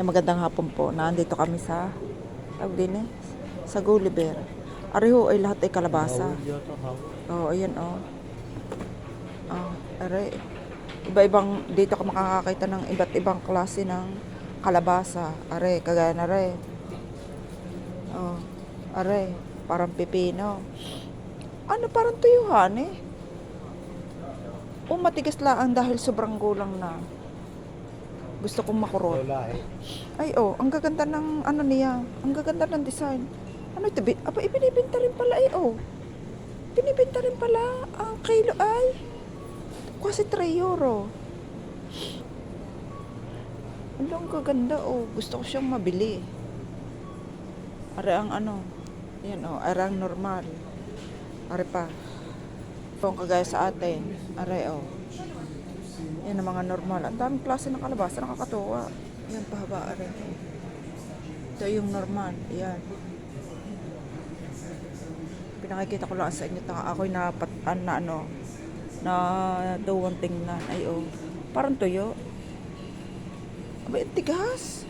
Yan, magandang hapon po. Nandito kami sa, tawag din eh, sa Gulliver. Areho ay lahat ay kalabasa. Oo, oh, ayan oh. Ah, are. Iba-ibang, dito ka makakakita ng iba't ibang klase ng kalabasa. Are, kagaya na re. Oh, are, parang pipino. Ano, parang tuyuhan eh. O matigas lang dahil sobrang gulang na. Gusto kong makurot. Lahi. Ay, oh, ang gaganda ng ano niya. Ang gaganda ng design. Ano ito? Bi- Aba, ibinibenta rin pala eh, oh. Binibenta rin pala. Ang kilo ay kasi 3 euro. Ano, ang gaganda, oh. Gusto ko siyang mabili. Are ang ano. Yan, oh. Are ang normal. Are pa. Ito ang kagaya sa atin. Are, oh. Yan ang mga normal. Ang daming klase ng kalabasa. Nakakatuwa. Yan, pahaba rin. Ito yung normal. Yan. Pinakikita ko lang sa inyo. Taka ako'y napat, na ano, na duwang tingnan. Ay, oh. Parang tuyo. Aba, ang tigas.